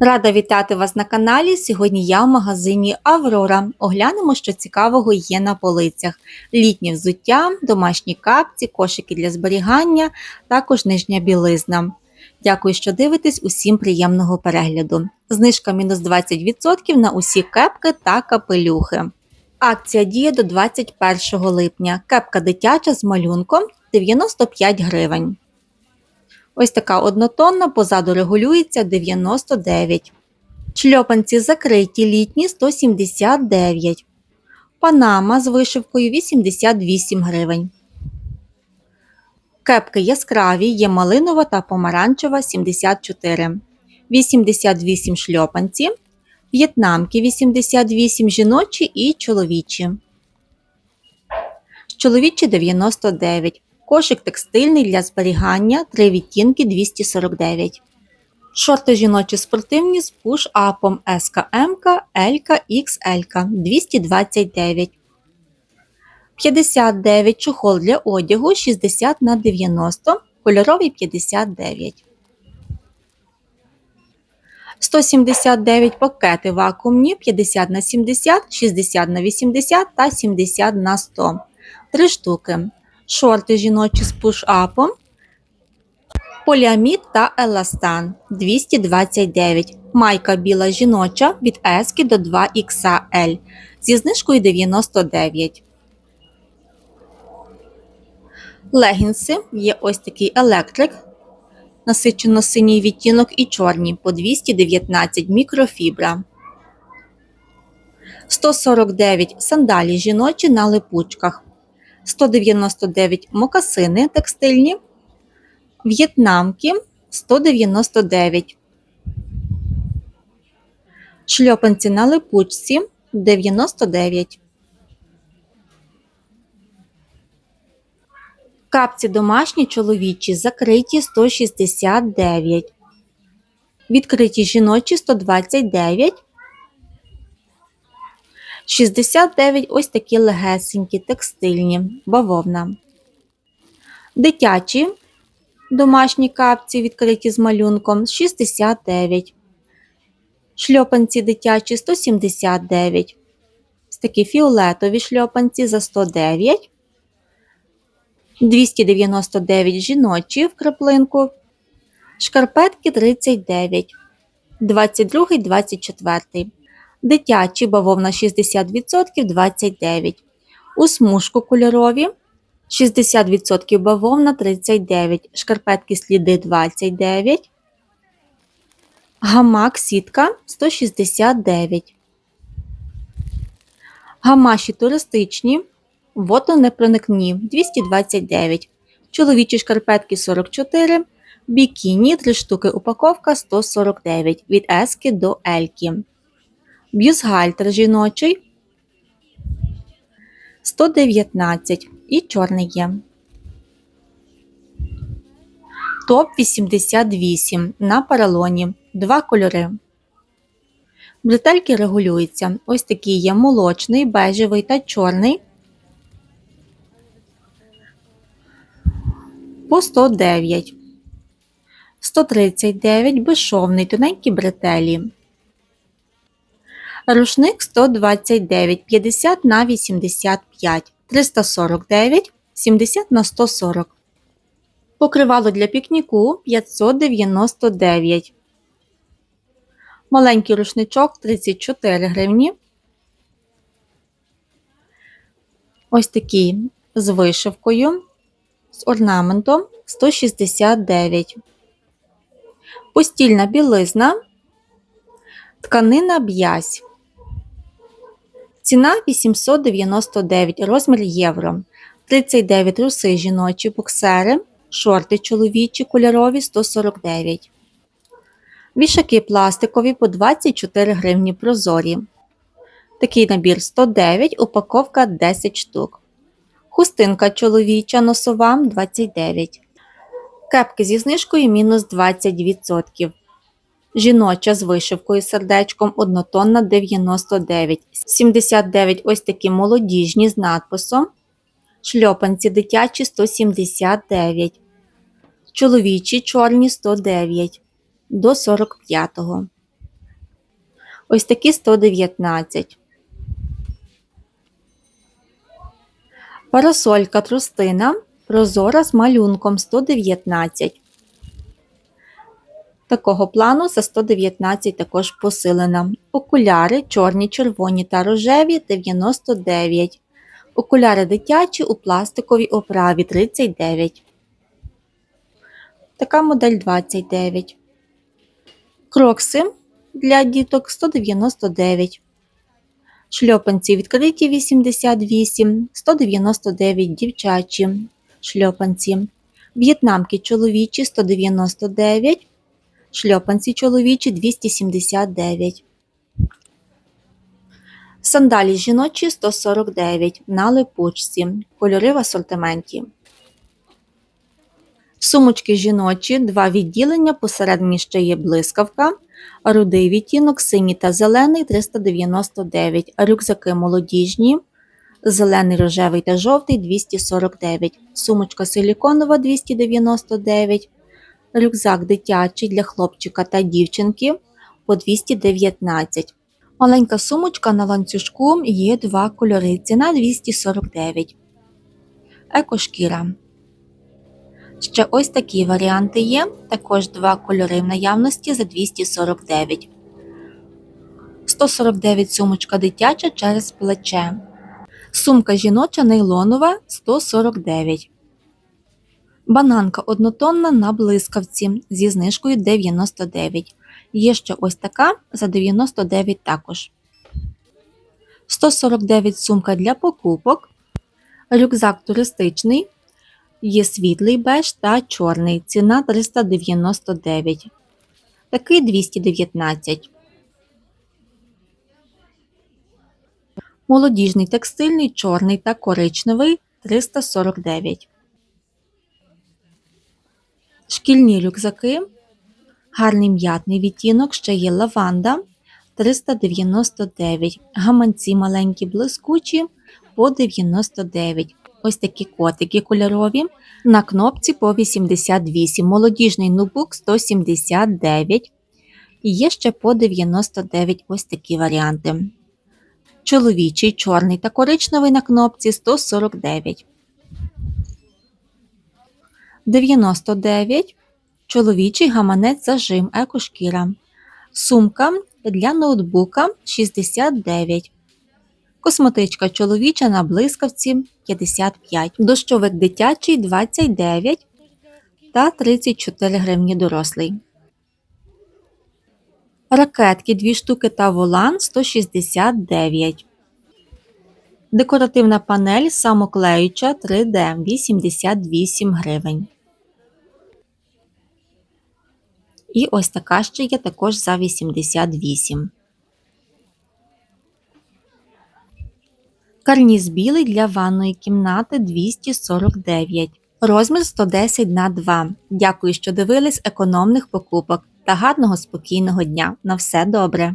Рада вітати вас на каналі. Сьогодні я в магазині Аврора. Оглянемо, що цікавого є на полицях: літнє взуття, домашні капці, кошики для зберігання, також нижня білизна. Дякую, що дивитесь. Усім приємного перегляду. Знижка мінус 20% на усі кепки та капелюхи. Акція діє до 21 липня. Кепка дитяча з малюнком 95 гривень. Ось така однотонна, позаду регулюється 99. Шльопанці закриті літні 179. Панама з вишивкою 88 гривень. Кепки яскраві є малинова та помаранчева 74. 88 шльопанці. В'єтнамки 88 жіночі і чоловічі. Чоловічі 99. Кошик текстильний для зберігання 3 відтінки 249. Шорти жіночі спортивні з пуш-апом СКМ, L, XL 229. 59 чохол для одягу 60 на 90, кольоровий 59. 179 пакети вакуумні 50 на 70, 60 на 80 та 70 на 100. 3 штуки. Шорти жіночі з пуш-апом, поліамід та еластан 229. Майка біла жіноча від S до 2XL зі знижкою 99. Легінси є ось такий електрик. Насичено синій відтінок і чорні по 219 мікрофібра. 149 сандалі жіночі на липучках. 199 мокасини текстильні, в'єтнамки 199, шльопанці на липучці 99. Капці домашні чоловічі закриті 169, відкриті жіночі 129. 69 ось такі легесенькі, текстильні, бавовна. Дитячі домашні капці відкриті з малюнком 69. Шльопанці дитячі 179. Ось такі фіолетові шльопанці за 109. 299 жіночі в краплинку. Шкарпетки 39. 22 24 дитячі бавовна 60% 29, у смужку кольорові 60% бавовна 39, шкарпетки сліди 29, гамак сітка 169. Гамаші туристичні, водонепроникні 229, чоловічі шкарпетки 44, бікіні 3 штуки упаковка 149 від ески до ельки бюстгальтер жіночий 119 і чорний є. Топ 88 на поролоні. Два кольори. Бретельки регулюються. Ось такий є молочний, бежевий та чорний. По 109. 139 безшовний тоненькі бретелі. Рушник 129 50 на 85 349 70 на 140. Покривало для пікніку 599. Маленький рушничок 34 гривні. Ось такий з вишивкою, з орнаментом 169. Постільна білизна, тканина б'язь. Ціна 899 розмір євро. 39 труси жіночі боксери, шорти чоловічі кольорові 149. Вішаки пластикові по 24 гривні прозорі. Такий набір 109, упаковка 10 штук. Хустинка чоловіча носова 29. Кепки зі знижкою мінус 20%. Жіноча з вишивкою сердечком однотонна 99, 79 ось такі молодіжні з надписом. Шльопанці дитячі 179, чоловічі чорні 109 до 45. Ось такі 119. Парасолька трустина прозора з малюнком 119. Такого плану за 119 також посилена. Окуляри чорні, червоні та рожеві 99. Окуляри дитячі у пластиковій оправі 39. Така модель 29. Крокси для діток 199. Шльопанці відкриті 88, 199 дівчачі. Шльопанці. В'єтнамки чоловічі 199. Шльопанці чоловічі 279. Сандалі жіночі 149 на липучці. Кольори в асортименті. Сумочки жіночі, два відділення, посередині ще є блискавка, рудий відтінок, синій та зелений 399, рюкзаки молодіжні, зелений, рожевий та жовтий 249, сумочка силіконова 299, рюкзак дитячий для хлопчика та дівчинки по 219. Маленька сумочка на ланцюжку є два кольори, ціна 249. Екошкіра. Ще ось такі варіанти є, також два кольори в наявності за 249. 149 сумочка дитяча через плече. Сумка жіноча нейлонова 149. Бананка однотонна на блискавці зі знижкою 99. Є ще ось така за 99 також. 149 сумка для покупок. Рюкзак туристичний. Є світлий беж та чорний. Ціна 399. Такий 219. Молодіжний текстильний чорний та коричневий 349. Шкільні рюкзаки. Гарний м'ятний відтінок, ще є лаванда 399. Гаманці маленькі блискучі по 99. Ось такі котики кольорові. На кнопці по 88. Молодіжний ноутбук 179. І є ще по 99 ось такі варіанти. Чоловічий, чорний та коричневий на кнопці 149. 99. Чоловічий гаманець зажим екошкіра. Сумка для ноутбука 69. Косметичка чоловіча на блискавці 55. Дощовик дитячий 29 та 34 гривні дорослий. Ракетки 2 штуки та волан 169. Декоративна панель самоклеюча 3D 88 гривень. І ось така ще є також за 88. Карніз білий для ванної кімнати 249. Розмір 110 на 2. Дякую, що дивились економних покупок та гарного спокійного дня. На все добре!